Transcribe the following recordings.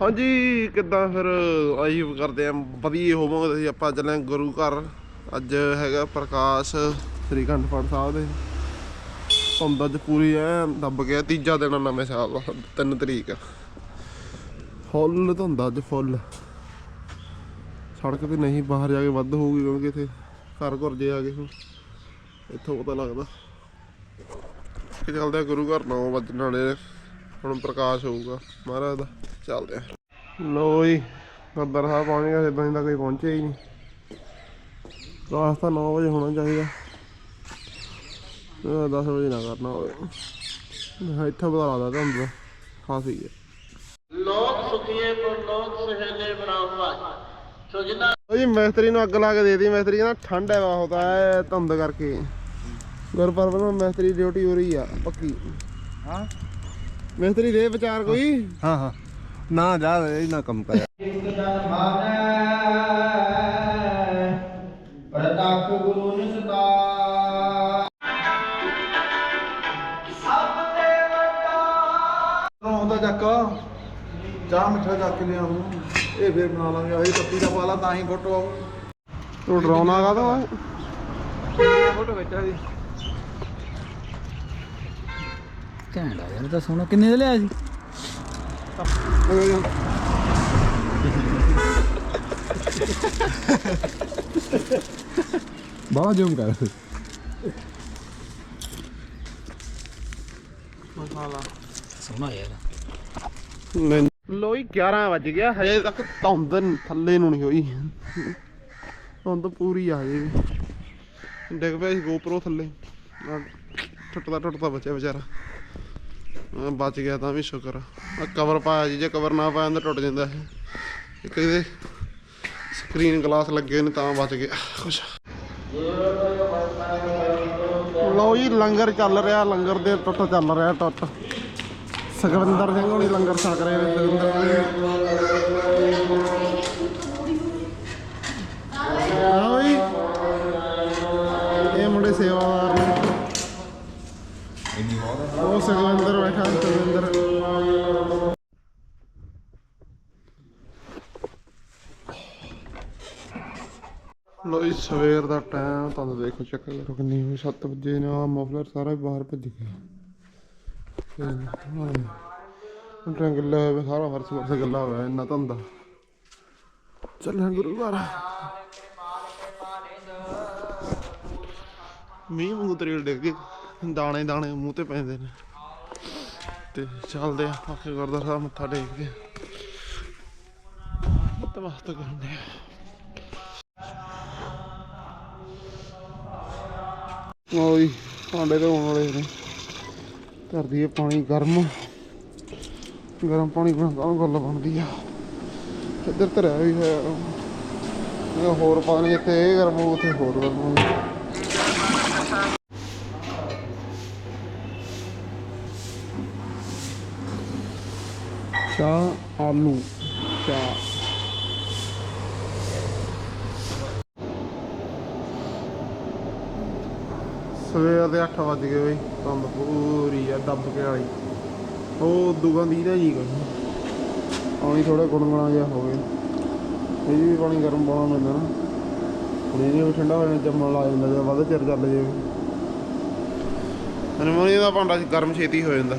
ਹਾਂਜੀ, ਕਿੱਦਾਂ ਫਿਰ ਆਹੀ ਕਰਦੇ ਆ, ਵਧੀਆ ਹੋਵਾਂਗੇ ਅਸੀਂ ਆਪਾਂ ਚੱਲੇ ਗੁਰੂ ਘਰ। ਅੱਜ ਹੈਗਾ ਪ੍ਰਕਾਸ਼ ਸ੍ਰੀ ਅਖੰਡ ਪਾਠ ਸਾਹਿਬ ਦੇ। ਧੁੰਦ ਅੱਜ ਪੂਰੀ ਐ ਦੱਬ ਗਿਆ, ਤੀਜਾ ਦਿਨ ਆ ਨਵੇਂ ਸਾਲ ਦਾ 3 ਤਰੀਕ। ਫੁੱਲ ਧੁੰਦਾ ਅੱਜ ਫੁੱਲ। ਸੜਕ ਤੇ ਨਹੀਂ, ਬਾਹਰ ਜਾ ਕੇ ਵੱਧ ਹੋਊਗੀ ਕਿਉਂਕਿ ਇੱਥੇ ਘਰ ਘਰ ਜੇ ਆ ਗਏ ਹੁਣ। ਇੱਥੋਂ ਪਤਾ ਲੱਗਦਾ। ਕਿ ਚੱਲਦੇ ਗੁਰੂ ਘਰ 9 ਵਜੇ ਵਾਲੇ ਹੁਣ ਪ੍ਰਕਾਸ਼ ਹੋਊਗਾ। ਮਹਾਰਾਜ ਦਾ। ਚੱਲਦੇ ਆ। ਲੋ ਜੀ ਗੁਰਦੁਆਰਾ ਸਾਹਿਬ ਪਹੁੰਚ ਗਏ ਇਦਾਂ ਦਾ ਕੋਈ ਪਹੁੰਚਿਆ ਹੀ ਨਹੀਂ। ਰਾਸਤਾ 9 ਵਜੇ ਹੋਣਾ ਚਾਹੀਦਾ। 10 ਵਜੇ ਨਾ ਕਰਨਾ ਹੋਵੇ। ਹਾਂ, ਇੱਥੇ ਪਤਾ ਲੱਗਦਾ ਤੁਹਾਨੂੰ ਤਾਂ ਖਾਸੀ ਹੈ। ਲੋਕ ਸੁਖੀਏ ਕੋ ਲੋਕ ਸਹੇਲੇ ਬਰਾਵਾ ਸੋ ਜਿੰਨਾ ਜੀ ਮਿਸਤਰੀ ਨੂੰ ਅੱਗ ਲਾ ਕੇ ਦੇ ਦੀ ਮਿਸਤਰੀ ਕਹਿੰਦਾ ਠੰਡ ਹੈ ਬਹੁਤ ਹੈ ਧੁੰਦ ਕਰਕੇ। ਗੁਰਪਰਬ ਨੂੰ ਮਿਸਤਰੀ ਡਿਊਟੀ ਹੋ ਰਹੀ ਆ ਪੱਕੀ। ਹਾਂ। ਮਿਸਤਰੀ ਦੇ ਵਿਚਾਰ ਕੋਈ? ਹਾਂ ਹਾਂ ਨਾ ਜਾ ਇਹ ਨਾ ਕੰਮ ਕਰ ਪ੍ਰਤੱਖ ਗੁਰੂ ਨਿਸਤਾ ਆਉਂਦਾ ਚੱਕ ਚਾਹ ਮਿੱਠਾ ਚੱਕ ਲਿਆ ਹੁਣ ਇਹ ਫੇਰ ਬਣਾ ਲਾਂਗੇ। ਆਹੀ ਪੱਤੀ ਦਾ ਪਾਲਾ ਤਾਂ ਹੀ ਫੋਟੋ ਆਉ ਤੂੰ ਡਰਾਉਣਾ ਕਾਹਦਾ ਓਏ। ਫੋਟੋ ਖਿੱਚਾ ਦੀ। ਘੈਂਟ ਆ ਯਾਰ ਤਾਂ ਸੋਹਣਾ। ਕਿੰਨੇ ਦਾ ਲਿਆ ਸੀ? ਬਾਹਰ ਜੂਮ ਕਰ। ਸੋਹਣਾ ਯਾਰ। ਲੋਈ 11 ਵੱਜ ਗਿਆ ਹਜੇ ਤੱਕ ਧੁੰਦ ਥੱਲੇ ਨੂੰ ਨਹੀਂ ਹੋਈ। ਧੁੰਦ ਪੂਰੀ ਆ ਵੀ। ਡਿੱਗ ਪਿਆ ਸੀ GoPro ਥੱਲੇ। ਆਹ ਟੁੱਟਦਾ ਟੁੱਟਦਾ ਬਚਿਆ ਵਿਚਾਰਾ। ਬਚ ਗਿਆ ਤਾਂ ਵੀ ਸ਼ੁਕਰ ਆ। ਕਵਰ ਪਾਇਆ ਜੀ, ਜੇ ਕਵਰ ਨਾ ਪਾਇਆ ਤਾਂ ਟੁੱਟ ਜਾਂਦਾ ਇਹ। ਇੱਕ ਇਹਦੇ ਸਕਰੀਨ ਗਲਾਸ ਲੱਗੇ ਨੇ ਤਾਂ ਬਚ ਗਿਆ। ਕੁਛ ਲਓ ਜੀ, ਲੰਗਰ ਚੱਲ ਰਿਹਾ, ਲੰਗਰ ਦੇ ਟੁੱਟ ਚੱਲ ਰਿਹਾ ਟੁੱਟ। ਸੁਖਵਿੰਦਰ ਸਿੰਘ ਹੋਣੀ ਲੰਗਰ ਛਕ ਰਹੇ ਨੇ, ਸੁਖਵਿੰਦਰ ਹਾਂ ਸੁਖਵਿੰਦਰ ਬੈਠਾ ਸੁਖਵਿੰਦਰ ਲੋ ਸਵੇਰ ਦਾ ਟਾਈਮ, ਤੁਹਾਨੂੰ ਦੇਖੋ ਚੱਕ ਕਰੋ ਕਿੰਨੀ ਹੋਈ 7 ਵਜੇ ਨੇ ਮਫਲਰ ਸਾਰਾ ਹੀ ਬਾਹਰ ਭੱਜ ਗਿਆ। ਟਰੰਗ ਹੋਇਆ ਸਾਰਾ ਫਰਸ਼ ਫਰਸ਼ ਗੱਲਾ ਹੋਇਆ ਇੰਨਾ ਧੰਦਾ ਚੱਲਾਂ ਗੁਰੂ ਘਰ। ਮੀਂਹ ਮੂੰਹ ਤਰੇਲ ਡਿੱਗ ਗਏ, ਦਾਣੇ ਦਾਣੇ ਮੂੰਹ ਤੇ ਪੈਂਦੇ ਨੇ। ਤੇ ਚੱਲਦੇ ਆ ਆਖੇ ਗੁਰਦੁਆਰਾ ਸਾਹਿਬ ਮੱਥਾ ਟੇਕਦੇ ਆ ਤਮਸਤਕ ਹੁੰਦੇ ਆ। ਓਏ ਭਾਂਡੇ ਧੋਣ ਵਾਲੇ ਨੇ। ਧਰਦੀ ਹੈ ਪਾਣੀ ਗਰਮ। ਗਰਮ ਪਾਣੀ ਬਣਾਉਂਦਾ ਉਹ ਗੱਲ ਬਣਦੀ ਆ। ਇੱਧਰ ਧਰਿਆ ਵੀ ਹੈ। ਹੋਰ ਪਾਣੀ ਇੱਥੇ ਇਹ ਗਰਮ ਹੋਊ, ਉੱਥੇ ਹੋਰ ਗਰਮ ਚਾਹ ਆਲੂ ਚਾਹ ਸਵੇਰ ਦੇ 8 ਵਜ ਗਏ ਬਈ ਧੁੰਦ ਪੂਰੀ ਆ, ਦੱਬ ਕੇ ਵਾਲੀ ਉਹ ਦੁਗਾਂ ਦੀ ਦਾ ਜੀ ਕੋਈ ਪਾਣੀ ਥੋੜਾ ਗੁਣਗੁਣਾ ਜਿਹਾ ਹੋਵੇ। ਇਹ ਵੀ ਪਾਣੀ ਗਰਮ ਪਾਉਣਾ ਪੈਂਦਾ ਨਾ। ਹੁਣ ਇਹ ਠੰਡਾ ਹੋ ਜਾਂਦਾ ਜੰਮਣ ਲੱਗ ਜਾਂਦਾ, ਜੇ ਵੱਧ ਚਿਰ ਚੱਲ ਜੇ। ਅਨਮੋਨੀਆ ਦਾ ਭਾਂਡਾ ਗਰਮ ਛੇਤੀ ਹੋ ਜਾਂਦਾ।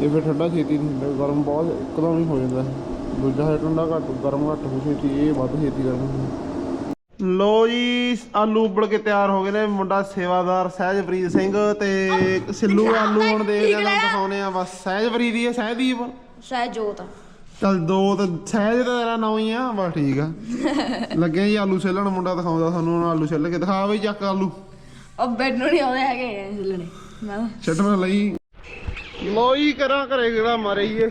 ਇਹ ਫਿਰ ਠੰਡਾ ਛੇਤੀ ਨਹੀਂ ਹੁੰਦਾ ਗਰਮ ਬਹੁਤ ਇੱਕਦਮ ਹੀ ਹੋ ਜਾਂਦਾ ਦੂਜਾ ਹੈ ਠੰਡਾ ਘੱਟ ਗਰਮ ਘੱਟ ਹੋ ਛੇਤੀ ਇਹ ਵੱਧ ਛੇਤੀ ਗਰਮ ਹੁੰਦਾ ਲੋ ਜੀ ਆਲੂ ਉਬਲ ਕੇ ਤਿਆਰ ਹੋ ਗਏ ਨੇ ਮੁੰਡਾ ਸੇਵਾਦਾਰ ਸਹਿਜਪ੍ਰੀਤ ਸਿੰਘ ਤੇ ਸਿੱਲੂ ਆਲੂ ਹੁਣ ਦੇਖ ਕੇ ਤੁਹਾਨੂੰ ਦਿਖਾਉਨੇ ਆ ਬਸ ਸਹਿਜਪ੍ਰੀਤ ਹੀ ਹੈ ਸਹਿਦੀਪ? ਸਹਿਜੋਤ। ਚਲ ਦੋ ਤੇ ਸਹਿਜ ਤਾਂ ਤੇਰਾ ਨਾਂ ਹੀ ਆ ਬਸ ਠੀਕ ਆ। ਲੱਗੇ ਜੀ ਆਲੂ ਛਿੱਲਣ ਮੁੰਡਾ ਦਿਖਾਉਂਦਾ ਸਾਨੂੰ ਹੁਣ ਆਲੂ ਛਿੱਲ ਕੇ। ਦਿਖਾ ਬਈ ਚੱਕ ਆਲੂ। ਉਹ ਮੈਨੂੰ ਨਹੀਂ ਆਉਂਦੇ ਹੈਗੇ ਹਿੱਲਣੇ ਮੈਂ ਛੱਡਣ ਲਈ। ਲੋਈ ਕਰਾਂ ਘਰੇ ਕਿਹੜਾ ਮਾਰਈਏ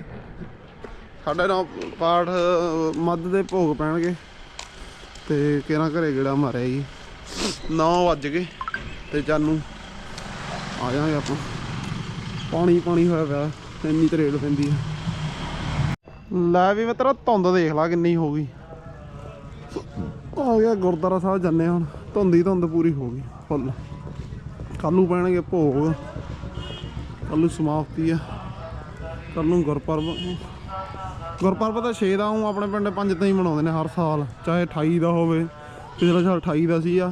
ਸਾਡੇ ਨਾਲ ਪਾਠ ਮੱਧ ਦੇ ਭੋਗ ਪੈਣਗੇ। ਤੇ ਕਿਹੜਾ ਘਰੇ ਕਿਹੜਾ ਮਾਰਿਆ ਜੀ। 9 ਵੱਜ ਗਏ ਤੇ ਜਾਨੂੰ ਆ ਜਾਾਂਗੇ ਆਪਾਂ। ਪਾਣੀ ਪਾਣੀ ਹੋਇਆ ਪਿਆ ਇੰਨੀ ਤਰੇੜ ਪੈਂਦੀ ਆ। ਲੈ ਵੀ ਮਿੱਤਰਾ ਧੁੰਦ ਦੇਖ ਲਾ ਕਿੰਨੀ ਹੋ ਗਈ। ਆ ਗਿਆ ਗੁਰਦੁਆਰਾ ਸਾਹਿਬ ਜੰਨੇ ਹੁਣ। ਧੁੰਦੀ ਧੁੰਦ ਪੂਰੀ ਹੋ ਗਈ ਫੁੱਲ। ਕੱਲੂ ਪੈਣਗੇ ਭੋਗ। ਕੱਲੂ ਸਮਾਪਤੀ ਆ। ਕੱਲ ਨੂੰ ਗੁਰਪੁਰਬ ਗੁਰਪਰਬ ਤਾਂ 6 ਦਾ ਹੂੰ, ਆਪਣੇ ਪਿੰਡ 5 ਤਾਂ ਹੀ ਮਨਾਉਂਦੇ ਨੇ ਹਰ ਸਾਲ, ਚਾਹੇ 28 ਦਾ ਹੋਵੇ, ਪਿਛਲੇ ਸਾਲ 28 ਦਾ ਸੀ ਆ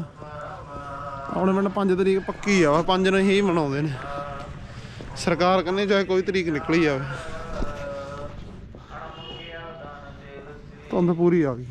ਆਪਣੇ ਪਿੰਡ 5 ਤਰੀਕ ਪੱਕੀ ਆ 5 ਨੂੰ ਹੀ ਮਨਾਉਂਦੇ ਨੇ। ਸਰਕਾਰ ਕਹਿੰਦੇ ਚਾਹੇ ਕੋਈ ਤਰੀਕ ਨਿਕਲੀ ਜਾਵੇ। ਧੁੰਦ ਪੂਰੀ ਆ ਗਈ।